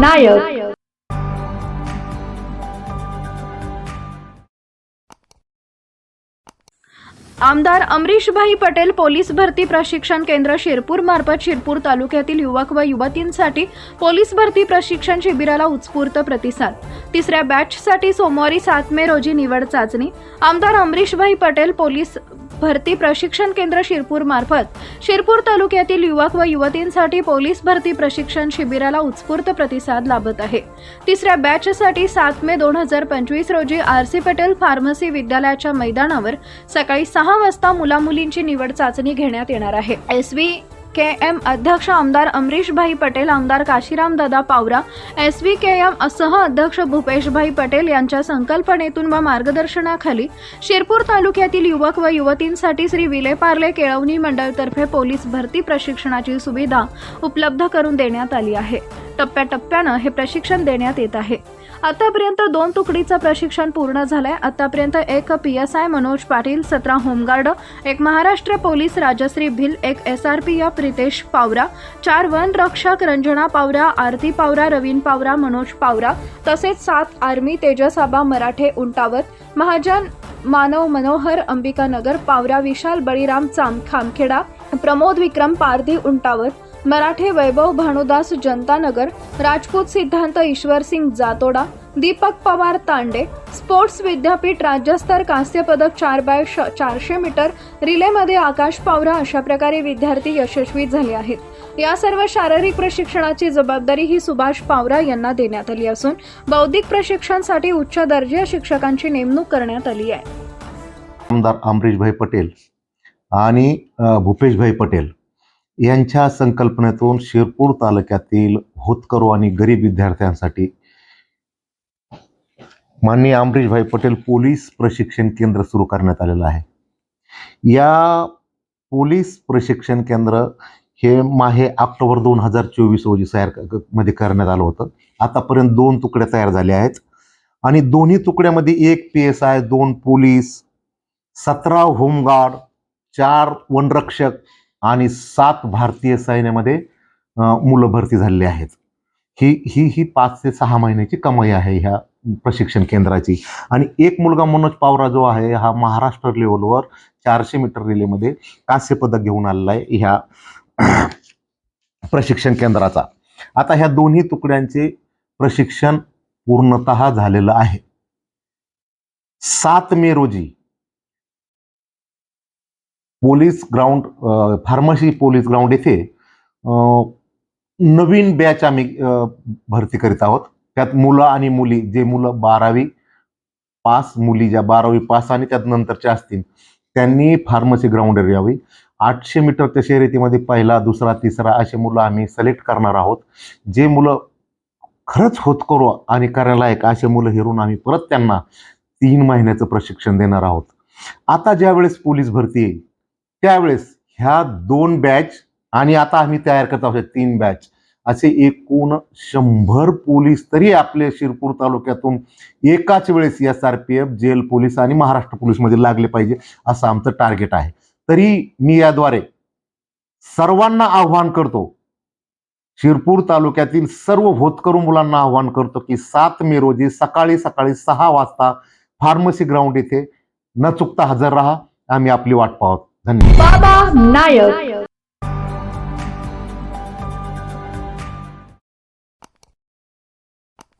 नायक. आमदार अमरीशभाई पटेल पोलीस भरती प्रशिक्षण केंद्र शिरपूर मार्फत शिरपूर तालुक्यातील युवक व युवतींसाठी पोलीस भरती प्रशिक्षण शिबिराला उत्स्फूर्त प्रतिसाद. तिसऱ्या बॅचसाठी सोमवारी सात मे रोजी निवड चाचणी. आमदार अमरीशभाई पटेल पोलीस भरती प्रशिक्षण केंद्र शिरपूर मार्फत. शिरपूर तालुक्यातील युवक व युवतींसाठी पोलीस भरती प्रशिक्षण शिबिराला उत्स्फूर्त प्रतिसाद लाभत आहे. तिसऱ्या बॅचसाठी सात मे दोन हजार पंचवीस रोजी आर सी पटेल फार्मसी विद्यालयाच्या मैदानावर सकाळी सहा वाजता मुलामुलींची निवड चाचणी घेण्यात येणार आहे. एस व्ही के एम अध्यक्ष आमदार अमरीशभाई पटेल आमदार Kashiram Dada Pawara S V K M सह अध्यक्ष भूपेशभाई पटेल यांच्या संकल्पनेतून व मार्गदर्शनाखाली शिरपूर तालुक्यातील युवक व युवतींसाठी श्री विलेपार्ले केळवणी मंडळतर्फे पोलीस भरती प्रशिक्षणाची सुविधा उपलब्ध करून देण्यात आली आहे. टप्प्याटप्प्यानं हे प्रशिक्षण देण्यात येत आहे. आतापर्यंत दोन तुकडीचं प्रशिक्षण पूर्ण झालंय. आतापर्यंत एक P S I Manoj Patil सतरा होमगार्ड एक महाराष्ट्र पोलीस राजश्री भिल एक S R P F Ritesh Pawara चार वन रक्षक रंजना पावरा आरती पावरा रवीन पावरा मनोज पावरा तसेच सात आर्मी तेजसाबा मराठे उंटावत महाजन मानव मनोहर अंबिकानगर पावरा विशाल बळीराम चाम खामखेडा प्रमोद विक्रम पारधी उंटावत मराठे वैभव भानुदास जनतानगर राजपूत सिद्धांत ईश्वरसिंग जातोडा दीपक पवार तांडे स्पोर्ट्स विद्यापीठ राज्यस्तर कांस्य पदक चार बाय श चारशे मीटर रिलेमध्ये आकाश पावरा अशा प्रकारे विद्यार्थी यशस्वी झाले आहेत. या सर्व शारीरिक प्रशिक्षणाची जबाबदारी ही सुभाष पावरा यांना देण्यात आली असून बौद्धिक प्रशिक्षणासाठी उच्च दर्जा शिक्षकांची नेमणूक करण्यात आली आहे. आमदार अमरीशभाई पटेल आणि भूपेशभाई पटेल. यांच्या संकल्पनेतून शिरपूर तालुक्यातील होतकरू आणि गरीब विद्यार्थ्यांसाठी माननीय अमरीशभाई पटेल पोलीस प्रशिक्षण केंद्र सुरू करण्यात आलेलं आहे. या पोलीस प्रशिक्षण केंद्र हे माहे ऑक्टोबर दोन हजार चोवीस रोजी तयारमध्ये करण्यात आलं होतं. आतापर्यंत दोन तुकड्या तयार झाल्या आहेत. आणि दोन्ही तुकड्यामध्ये एक पी एस आय दोन पोलीस सतरा होमगार्ड चार वनरक्षक आणि सात भारतीय सैन्यामध्ये मुलं भरती झालेली आहेत. ही ही ही पाच ते सहा महिन्याची कमाई आहे ह्या प्रशिक्षण केंद्राची. आणि एक मुलगा मनोज पावरा जो आहे हा महाराष्ट्र लेवलवर चारशे मीटर रिलेमध्ये कांस्य पदक घेऊन आलेला आहे ह्या प्रशिक्षण केंद्राचा. आता ह्या दोन्ही तुकड्यांचे प्रशिक्षण पूर्णतः झालेलं आहे. सात मे रोजी police ground pharmacy police ground येथे नवीन बॅच आम्ही भरती करीत आहोत. त्यात मुलं आणि मुली जे मुलं बारावी पास मुली ज्या बारावी पास आणि त्यात नंतरच्या असतील त्यांनी फार्मसी ग्राउंडवर यावी. आठशे मीटरच्या शर्यतीमध्ये पहिला दुसरा तिसरा असे मुलं आम्ही सिलेक्ट करणार आहोत. जे मुलं खरंच होत करू आणि करायलायक असे मुलं हिरून आम्ही परत त्यांना तीन महिन्याचं प्रशिक्षण देणार आहोत. आता ज्यावेळेस पोलीस भरती येईल त्यावेळेस ह्या दोन बॅच आणि आता आम्ही तयार करत आहोत तीन बॅच असे एकूण शंभर पोलीस तरी आपले शिरपूर तालुक्यातून एकाच वेळेस S R P F jail police आणि महाराष्ट्र पोलीसमध्ये लागले पाहिजे असं आमचं टार्गेट आहे. तरी मी याद्वारे सर्वांना आव्हान करतो. शिरपूर तालुक्यातील सर्व होतकरू मुलांना आव्हान करतो की सात मे रोजी सकाळी सकाळी सहा वाजता फार्मसी ग्राउंड येथे न चुकता हजर राहा. आम्ही आपली वाट पाहतो ધન્યવાદ બાબા નાયક